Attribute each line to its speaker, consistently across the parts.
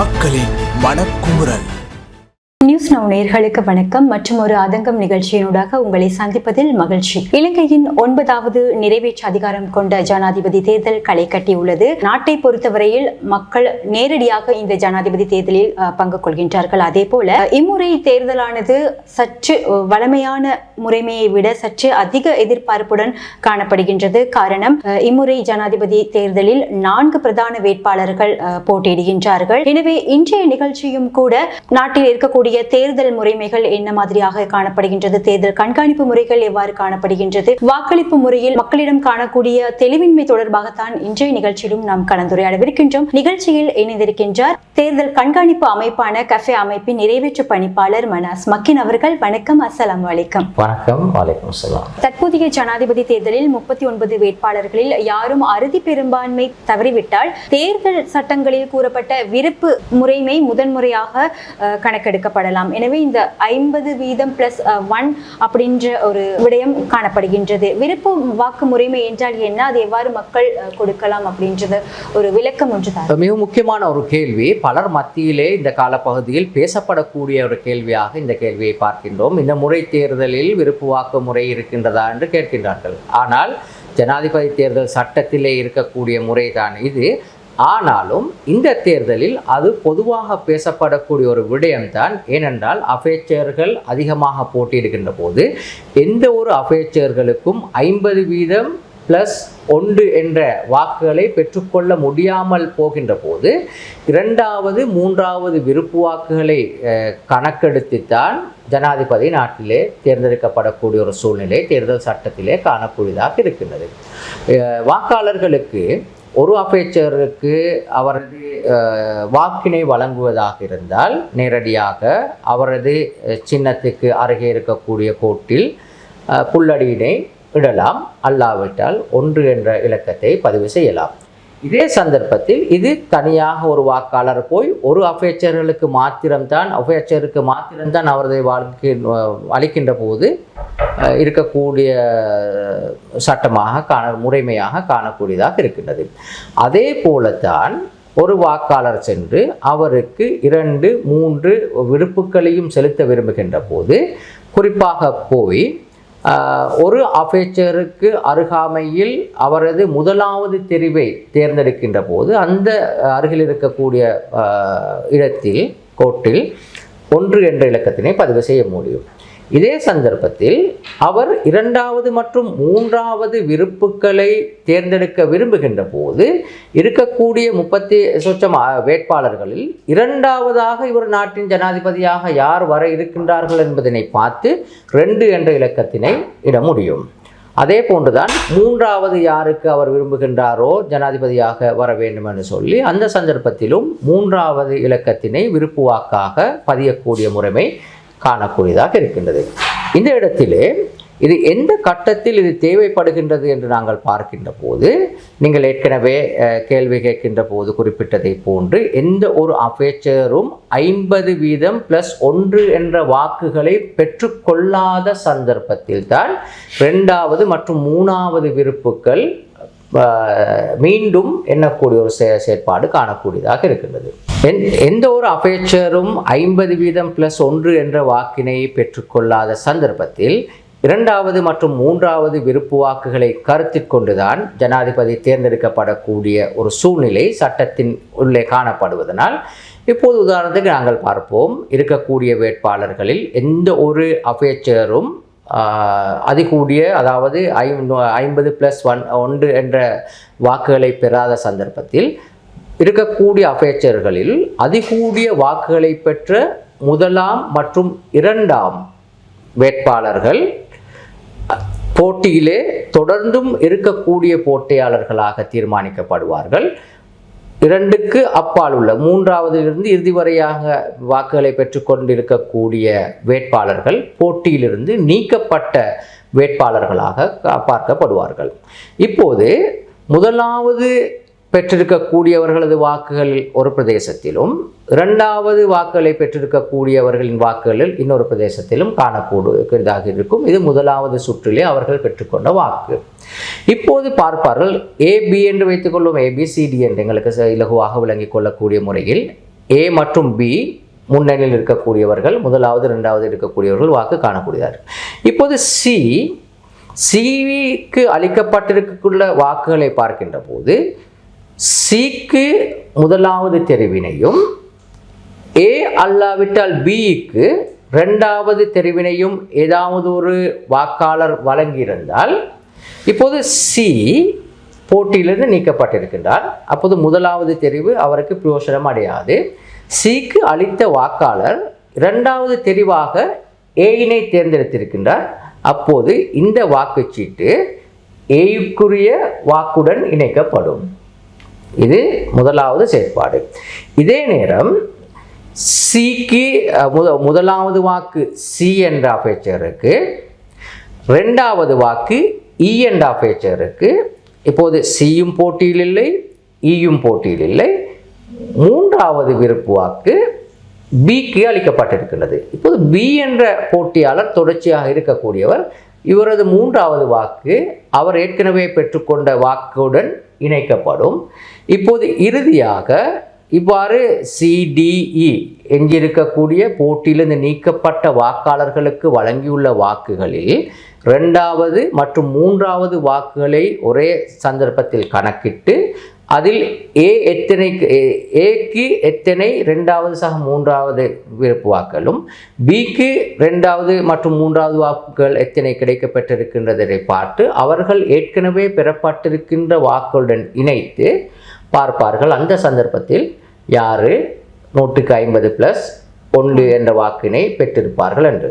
Speaker 1: மக்களின் மனக்குமுறல்.
Speaker 2: News now நேர்களுக்கு வணக்கம். மற்றும் ஒரு ஆதங்கம் நிகழ்ச்சியினூடாக உங்களை சந்திப்பதில் மகிழ்ச்சி. இலங்கையின் ஒன்பதாவது நிறைவேற்று அதிகாரம் கொண்ட ஜனாதிபதி தேர்தல் களை கட்டியுள்ளது. நாட்டை பொறுத்தவரையில் மக்கள் நேரடியாக இந்த ஜனாதிபதி தேர்தலில் பங்கு கொள்கின்றார்கள். அதே போல இம்முறை தேர்தலானது சற்று வளமையான முறைமையை விட சற்று அதிக எதிர்பார்ப்புடன் காணப்படுகின்றது. காரணம் இம்முறை ஜனாதிபதி தேர்தலில் நான்கு பிரதான வேட்பாளர்கள் போட்டியிடுகின்றார்கள். எனவே இன்றைய நிகழ்ச்சியும் கூட நாட்டில் இருக்கக்கூடிய தேர்தல் முறைமைகள் என்ன மாதிரியாக காணப்படுகின்றது? தேர்தல் கண்காணிப்பு முறைகள் எவ்வாறு காணப்படுகின்றது? வாக்களிப்பு முறையில் மக்களிடம் காணக்கூடிய தெளிவின்மை தொடர்பாகத்தான் இன்றைய நிகழ்ச்சியிலும் நாம் கலந்துரையாடவிருக்கின்றோம். நிகழ்ச்சியில் இணைந்திருக்கின்றார் தேர்தல் கண்காணிப்பு அமைப்பான கஃபே அமைப்பின் நிறைவேற்று பணிப்பாளர் மனாஸ் மக்கின் அவர்கள். வணக்கம் அலைக்கும்.
Speaker 3: வணக்கம் வலைக்கம்
Speaker 2: தற்போதைய ஜனாதிபதி தேர்தலில் முப்பத்தி ஒன்பது வேட்பாளர்களில் யாரும் அறுதி பெரும்பான்மை தவறிவிட்டால் தேர்தல் சட்டங்களில் கூறப்பட்ட விருப்பு முறைமை முதன்முறையாக அஹ், காணப்படலாம். எனவே இந்த ஐம்பது வீதம் பிளஸ் ஒன் அப்படின்ற ஒரு விடயம் காணப்படுகின்றது. விருப்பு வாக்கு முறைமை என்றால் என்ன? அது எவ்வாறு மக்கள் கொடுக்கலாம் அப்படின்றது ஒரு விளக்கம் ஒன்று தான்
Speaker 3: மிக முக்கியமான ஒரு கேள்வி. பலர் மத்தியிலே இந்த காலப்பகுதியில் பேசப்படக்கூடிய ஒரு கேள்வியாக இந்த கேள்வியை பார்க்கின்றோம். இந்த முறை தேர்தலில் விருப்பு வாக்கு முறை இருக்கின்றதா என்று கேட்கின்றார்கள். ஆனால் ஜனாதிபதி தேர்தல் சட்டத்திலே இருக்கக்கூடிய முறைதான் இது. ஆனாலும் இந்த தேர்தலில் அது பொதுவாக பேசப்படக்கூடிய ஒரு விடயம்தான். ஏனென்றால் அபேச்சர்கள் அதிகமாக போட்டியிடுகின்ற போது எந்த ஒரு அபேச்சர்களுக்கும் ஐம்பது வீதம் ப்ளஸ் ஒன்று என்ற வாக்குகளை பெற்றுக்கொள்ள முடியாமல் போகின்ற போது இரண்டாவது மூன்றாவது விருப்பு வாக்குகளை கணக்கெடுத்துத்தான் ஜனாதிபதி நாட்டிலே தேர்ந்தெடுக்கப்படக்கூடிய ஒரு சூழ்நிலை தேர்தல் சட்டத்திலே காணக்கூடியதாக இருக்கின்றது. வாக்காளர்களுக்கு ஒரு அபேச்சருக்கு அவரது வாக்கினை வழங்குவதாக இருந்தால் நேரடியாக அவரது சின்னத்துக்கு அருகே இருக்கக்கூடிய கோட்டில் புல்லடியினை இடலாம். அல்லாவிட்டால் ஒன்று என்ற இலக்கத்தை பதிவு செய்யலாம். இதே சந்தர்ப்பத்தில் இது தனியாக ஒரு வாக்காளர் போய் ஒரு அபேச்சர்களுக்கு மாத்திரம்தான் அபேச்சருக்கு மாத்திரம்தான் அவரது வாழ்க்கை அளிக்கின்ற போது இருக்கக்கூடிய சட்டமாக காண முறைமையாக காணக்கூடியதாக இருக்கின்றது. அதே போலத்தான் ஒரு வாக்காளர் சென்று அவருக்கு இரண்டு மூன்று விடுப்புகளையும் செலுத்த விரும்புகின்ற போது குறிப்பாக போய் ஒரு அபேச்சருக்கு அருகாமையில் அவரது முதலாவது தெரிவை தேர்ந்தெடுக்கின்ற போது அந்த அருகில் இருக்கக்கூடிய இடத்தில் கோட்டில் ஒன்று என்ற இலக்கத்தினை பதிவு செய்ய முடியும். இதே சந்தர்ப்பத்தில் அவர் இரண்டாவது மற்றும் மூன்றாவது விருப்புகளை தேர்ந்தெடுக்க விரும்புகின்ற போது இருக்கக்கூடிய முப்பத்தி சொச்சம் வேட்பாளர்களில் இரண்டாவதாக இவர் நாட்டின் ஜனாதிபதியாக யார் வர இருக்கின்றார்கள் என்பதனை பார்த்து ரெண்டு என்ற இலக்கத்தினை இட முடியும். அதே போன்றுதான் மூன்றாவது யாருக்கு அவர் விரும்புகின்றாரோ ஜனாதிபதியாக வர வேண்டும் என்று சொல்லி அந்த சந்தர்ப்பத்திலும் மூன்றாவது இலக்கத்தினை விருப்பு வாக்காக பதியக்கூடிய முறைமை காணக்கூடியதாக இருக்கின்றது. இந்த இடத்திலே இது எந்த கட்டத்தில் இது தேவைப்படுகின்றது என்று நாங்கள் பார்க்கின்ற போது நீங்கள் ஏற்கனவே கேள்வி கேட்கின்ற போது குறிப்பிட்டதை போன்று எந்த ஒரு அபேச்சரும் ஐம்பது வீதம் ப்ளஸ் ஒன்று என்ற வாக்குகளை பெற்றுக்கொள்ளாத சந்தர்ப்பத்தில் தான் ரெண்டாவது மற்றும் மூணாவது விருப்புக்கள் மீண்டும் எண்ணக்கூடிய ஒரு செ- செயற்பாடு காணக்கூடியதாக இருக்கின்றது. எந் எந்த ஒரு அபேச்சரும் ஐம்பது வீதம் ப்ளஸ் ஒன்று என்ற வாக்கினை பெற்றுக்கொள்ளாத சந்தர்ப்பத்தில் இரண்டாவது மற்றும் மூன்றாவது விருப்பு வாக்குகளை கருத்தில் கொண்டுதான் ஜனாதிபதி தேர்ந்தெடுக்கப்படக்கூடிய ஒரு சூழ்நிலை சட்டத்தின் உள்ளே காணப்படுவதனால் இப்போது உதாரணத்துக்கு நாங்கள் பார்ப்போம். இருக்கக்கூடிய வேட்பாளர்களில் எந்த ஒரு அபேச்சரும் அதிகூடிய அதாவது ஐ ஐம்பது ப்ளஸ் ஒன் ஒன்று என்ற வாக்குகளை பெறாத சந்தர்ப்பத்தில் இருக்கக்கூடிய அபேச்சர்களில் அதிகூடிய வாக்குகளை பெற்ற முதலாம் மற்றும் இரண்டாம் வேட்பாளர்கள் போட்டியிலே தொடர்ந்தும் இருக்கக்கூடிய போட்டியாளர்களாக தீர்மானிக்கப்படுவார்கள். இரண்டுக்கு அப்பால் உள்ள மூன்றாவதிலிருந்து இறுதி வரையாக வாக்குகளை பெற்றுக்கொண்டிருக்கக்கூடிய வேட்பாளர்கள் போட்டியிலிருந்து நீக்கப்பட்ட வேட்பாளர்களாக கா- பார்க்கப்படுவார்கள். இப்போது முதலாவது பெற்றிருக்கக்கூடியவர்களது வாக்குகளில் ஒரு பிரதேசத்திலும் இரண்டாவது வாக்குகளை பெற்றிருக்கக்கூடியவர்களின் வாக்குகளில் இன்னொரு பிரதேசத்திலும் காணக்கூடியதாக இருக்கும். இது முதலாவது சுற்றிலே அவர்கள் பெற்றுக்கொண்ட வாக்கு. இப்போது பார்ப்பார்கள் ஏபி என்று வைத்துக்கொள்வோம் ஏபிசிடி என்று எங்களுக்கு ச- இலகுவாக விளங்கிக் கொள்ளக்கூடிய முறையில் ஏ மற்றும் பி முன்னணியில் இருக்கக்கூடியவர்கள் முதலாவது இரண்டாவது இருக்கக்கூடியவர்கள் வாக்கு காணக்கூடியதார்கள். இப்போது சி சிவிக்கு அளிக்கப்பட்டிருக்கக்குள்ள வாக்குகளை பார்க்கின்ற போது சிக்கு முதலாவது தெரிவினையும் ஏ அல்லாவிட்டால் பிக்கு ரெண்டாவது தெரிவினையும் ஏதாவது ஒரு வாக்காளர் வழங்கியிருந்தால் இப்போது சி போட்டியிலிருந்து நீக்கப்பட்டிருக்கின்றார். அப்போது முதலாவது தெரிவு அவருக்கு பிரயோசனம் அடையாது. சிக்கு அளித்த வாக்காளர் இரண்டாவது தெரிவாக ஏயினை தேர்ந்தெடுத்திருக்கின்றார். அப்போது இந்த வாக்குச்சீட்டு ஏயுக்குரிய வாக்குடன் இணைக்கப்படும். இது முதலாவது செயற்பாடு. இதே நேரம் சிக்கு முத முதலாவது வாக்கு சி என்ற அபேச்சருக்கு ரெண்டாவது வாக்கு இ என்ற அபேச்சருக்கு இப்போது சியும் போட்டியில் இல்லை e ஈயும் போட்டியில் இல்லை மூன்றாவது விருப்பு வாக்கு பிக்கு அளிக்கப்பட்டிருக்கிறது இப்போது பி என்ற போட்டியாளர் தொடர்ச்சியாக இருக்கக்கூடியவர் இவரது மூன்றாவது வாக்கு அவர் ஏற்கனவே பெற்றுக்கொண்ட வாக்குடன் இணைக்கப்படும். இப்போது இறுதியாக இவ்வாறு சிடிஇ எஞ்சிருக்கக்கூடிய போட்டியிலிருந்து நீக்கப்பட்ட வாக்காளர்களுக்கு வழங்கியுள்ள வாக்குகளில் ரெண்டாவது மற்றும் மூன்றாவது வாக்குகளை ஒரே சந்தர்ப்பத்தில் கணக்கிட்டு அதில் ஏ எத்தனை ஏ- ஏக்கு எத்தனை ரெண்டாவது சக மூன்றாவது விருப்பு வாக்களும் பிக்கு ரெண்டாவது மற்றும் மூன்றாவது வாக்குகள் எத்தனை கிடைக்கப்பட்டிருக்கின்றதை பார்த்து அவர்கள் ஏற்கனவே பெறப்பட்டிருக்கின்ற வாக்குகளுடன் இணைத்து பார்ப்பார்கள். அந்த சந்தர்ப்பத்தில் யாரு? நூற்றுக்கு ஐம்பது ப்ளஸ் ஒன்று என்ற வாக்கினை பெற்றிருப்பார்கள் என்று.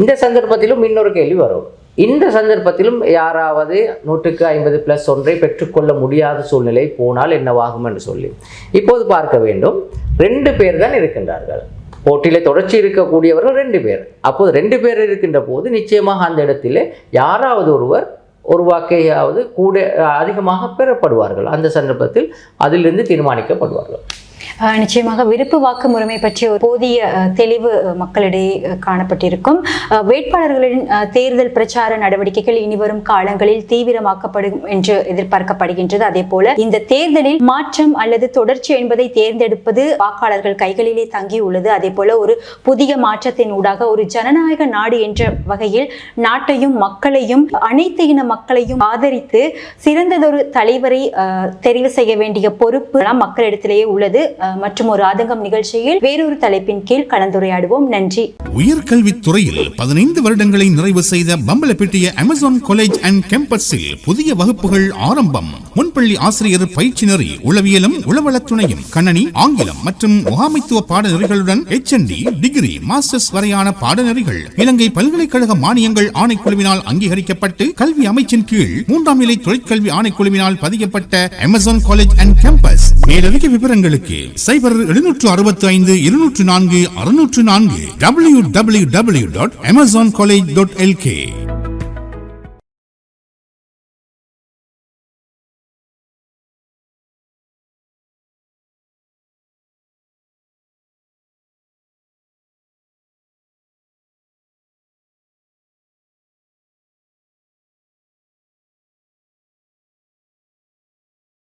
Speaker 3: இந்த சந்தர்ப்பத்திலும் இன்னொரு கேள்வி வரும். இந்த சந்தர்ப்பத்திலும் யாராவது நூற்றுக்கு ஐம்பது ப்ளஸ் ஒன்றை பெற்றுக்கொள்ள முடியாத சூழ்நிலை போனால் என்னவாகும் என்று சொல்லி. இப்போது பார்க்க வேண்டும். ரெண்டு பேர் தான் இருக்கின்றார்கள். போட்டியில் தொடர்ச்சி இருக்கக்கூடியவர்கள் ரெண்டு பேர். அப்போது ரெண்டு பேர் இருக்கின்ற போது நிச்சயமாக அந்த இடத்திலே யாராவது ஒருவர் ஒரு வாக்கையாவது கூட அதிகமாக பெறப்படுவார்கள். அந்த சந்தர்ப்பத்தில் அதிலிருந்து தீர்மானிக்கப்படுவார்கள்.
Speaker 2: நிச்சயமாக விருப்பு வாக்கு முறைமை பற்றிய ஒரு போதிய தெளிவு மக்களிடையே காணப்பட்டிருக்கும். வேட்பாளர்களின் தேர்தல் பிரச்சார நடவடிக்கைகள் இனிவரும் காலங்களில் தீவிரமாக்கப்படும் என்று எதிர்பார்க்கப்படுகின்றது. அதே போல இந்த தேர்தலில் மாற்றம் அல்லது தொடர்ச்சி என்பதை தேர்ந்தெடுப்பது வாக்காளர்கள் கைகளிலே தங்கியுள்ளது அதே போல ஒரு புதிய மாற்றத்தின் ஊடாக ஒரு ஜனநாயக நாடு என்ற வகையில் நாட்டையும் மக்களையும் அனைத்து இன மக்களையும் ஆதரித்து சிறந்ததொரு தலைவரை தெரிவு செய்ய வேண்டிய பொறுப்பு மக்களிடத்திலேயே உள்ளது. மற்றும் ஒரு ஆதங்கம் நிகழ்ச்சியில் வேறொரு தலைப்பின் கீழ் கலந்துரையாடுவோம். நன்றி.
Speaker 4: உயர்கல்வித்துறையில் பதினைந்து வருடங்களை நிறைவு செய்த பம்பலப்பிட்டிய அமேசான் காலேஜ் அண்ட் கேம்பஸில் புதிய வகுப்புகள் ஆரம்பம். முன்பள்ளி ஆசிரியர் பயிற்சி நெறி உளவியலும் உளவளத்துணையும் கணனி ஆங்கிலம் மற்றும் முகாமைத்துவ பாடநெறிகளுடன் HND டிகிரி மாஸ்டர்ஸ் வரையான பாடநெறிகள் இலங்கை பல்கலைக்கழக மானியங்கள் ஆணைக்குழுவினால் அங்கீகரிக்கப்பட்டு கல்வி அமைச்சின் கீழ் மூன்றாம் நிலை தொழிற்கல்வி ஆணைக்குழுவினால் பதியப்பட்ட அமேசான் காலேஜ் அண்ட் கேம்பஸ் மேலதிக விவரங்களுக்கு சைபர் எழுநூற்று அறுபத்தி ஐந்து இருநூற்று நான்கு அறுநூற்று நான்கு W W W dot Amazon college dot LK